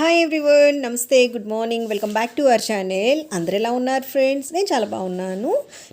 Hi everyone నమస్తే good morning welcome back to our channel అందరు ఎలా ఉన్నారు ఫ్రెండ్స్ నేను చాలా బాగున్నాను.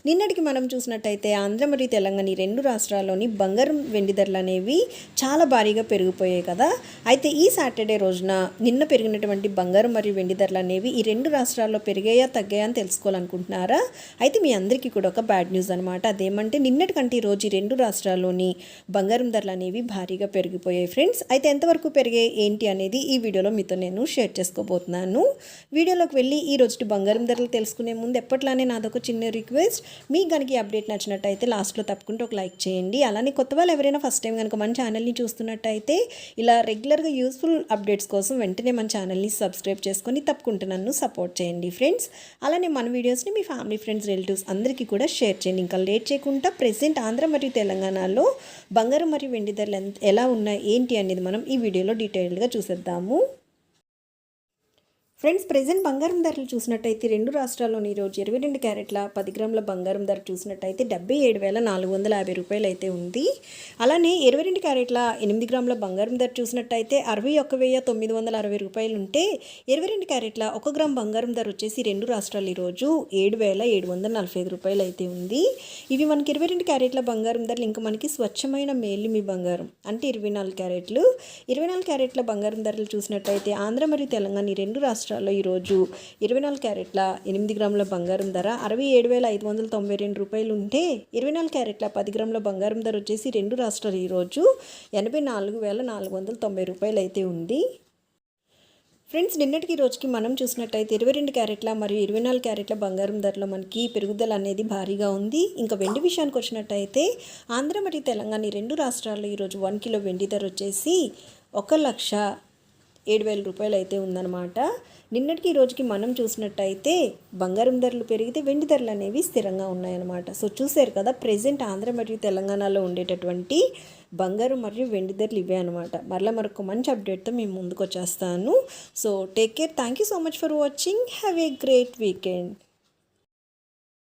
నిన్నటికి మనం చూసినట్టయితే ఆంధ్ర మరియు తెలంగాణ ఈ రెండు రాష్ట్రాల్లోని బంగారం వెండి ధరలు అనేవి చాలా భారీగా పెరిగిపోయాయి కదా. అయితే ఈ సాటర్డే రోజున నిన్న పెరిగినటువంటి బంగారం మరియు వెండి ధరలు అనేవి ఈ రెండు రాష్ట్రాల్లో పెరిగాయా తగ్గాయా అని తెలుసుకోవాలనుకుంటున్నారా? అయితే మీ అందరికీ కూడా ఒక బ్యాడ్ న్యూస్ అనమాట అదేమంటే నిన్నటికంటే ఈ రోజు ఈ రెండు రాష్ట్రాల్లోని బంగారం ధరలు అనేవి భారీగా పెరిగిపోయాయి ఫ్రెండ్స్ అయితే ఎంతవరకు పెరిగాయి ఏంటి అనేది ఈ వీడియోలో మీతో నేను షేర్ చేసుకోబోతున్నాను. వీడియోలోకి వెళ్ళి ఈ రోజు బంగారం ధరలు తెలుసుకునే ముందు ఎప్పట్లానే నాదొక చిన్న రిక్వెస్ట్. మీకు కనుక ఈ అప్డేట్ నచ్చినట్టయితే లాస్ట్లో తప్పకుండా ఒక లైక్ చేయండి. అలానే కొత్త వాళ్ళు ఎవరైనా ఫస్ట్ టైం కనుక మన ఛానల్ని చూస్తున్నట్టయితే ఇలా రెగ్యులర్గా యూస్ఫుల్ అప్డేట్స్ కోసం వెంటనే మన ఛానల్ని సబ్స్క్రైబ్ చేసుకొని తప్పకుండా నన్ను సపోర్ట్ చేయండి ఫ్రెండ్స్. అలానే మన వీడియోస్ని మీ ఫ్యామిలీ ఫ్రెండ్స్ రిలేటివ్స్ అందరికీ కూడా షేర్ చేయండి. ఇంకా లేట్ చేయకుండా ప్రెసెంట్ ఆంధ్ర మరియు తెలంగాణలో బంగారం మరియు వెండి ధరలు ఎంత- ఎలా ఉన్నాయి ఏంటి అనేది మనం ఈ వీడియోలో డీటెయిల్డ్గా చూసేద్దాము. ఫ్రెండ్స్ ప్రజెంట్ బంగారం ధరలు చూసినట్టయితే రెండు రాష్ట్రాల్లోని ఈరోజు ఇరవై రెండు క్యారెట్ల పది గ్రాముల బంగారం ధర చూసినట్టయితే డెబ్బై ఏడు వేల నాలుగు వందల యాభై రూపాయలు అయితే ఉంది. అలానే ఇరవై రెండు క్యారెట్ల ఎనిమిది గ్రాముల బంగారం ధర చూసినట్టయితే అరవై ఒక్క వెయ్యి తొమ్మిది వందల అరవై రూపాయలు ఉంటే ఇరవై రెండు క్యారెట్ల ఒక గ్రామ్ బంగారం ధర వచ్చేసి రెండు రాష్ట్రాలు ఈరోజు ఏడు వేల ఏడు వందల నలభై ఐదు రూపాయలు అయితే ఉంది. ఇవి మనకి ఇరవై రెండు క్యారెట్ల బంగారం ధరలు ఇంకా మనకి స్వచ్ఛమైన మేలిమి బంగారం. అంటే ఇరవై నాలుగు క్యారెట్లు. ఇరవై నాలుగు క్యారెట్ల బంగారం ధరలు చూసినట్టయితే ఆంధ్ర మరియు తెలంగాణ ఈ రెండు రాష్ట్రాల్లో ఈరోజు ఇరవై నాలుగు క్యారెట్ల ఎనిమిది గ్రాముల బంగారం ధర అరవై ఏడు వేల ఐదు వందల తొంభై రెండు రూపాయలు ఉంటే ఇరవై నాలుగు క్యారెట్ల పది గ్రాముల బంగారం ధర వచ్చేసి రెండు రాష్ట్రాలు ఈరోజు ఎనభై నాలుగు వేల నాలుగు వందల తొంభై రూపాయలు అయితే ఉంది. ఫ్రెండ్స్ నిన్నటికి ఈ రోజుకి మనం చూసినట్టయితే ఇరవై రెండు క్యారెట్ల మరియు ఇరవై నాలుగు క్యారెట్ల బంగారం ధరలో మనకి పెరుగుదల అనేది భారీగా ఉంది. ఇంకా వెండి విషయానికి వచ్చినట్టయితే ఆంధ్ర మరియు తెలంగాణ ఈ రెండు రాష్ట్రాల్లో ఈరోజు వన్ కిలో వెండి ధర వచ్చేసి ఒక లక్ష ఏడు వేల రూపాయలు అయితే ఉందన్నమాట. నిన్నటికి ఈ రోజుకి మనం చూసినట్టయితే బంగారం ధరలు పెరిగితే వెండి ధరలు అనేవి స్థిరంగా ఉన్నాయన్నమాట. సో చూసారు కదా ప్రెజెంట్ ఆంధ్ర మరియు తెలంగాణలో ఉండేటటువంటి బంగారం మరియు వెండి ధరలు ఇవే అనమాట మరలా మరొక మంచి అప్డేట్తో మేము ముందుకు వచ్చేస్తాను so take care thank you so much for watching have a great weekend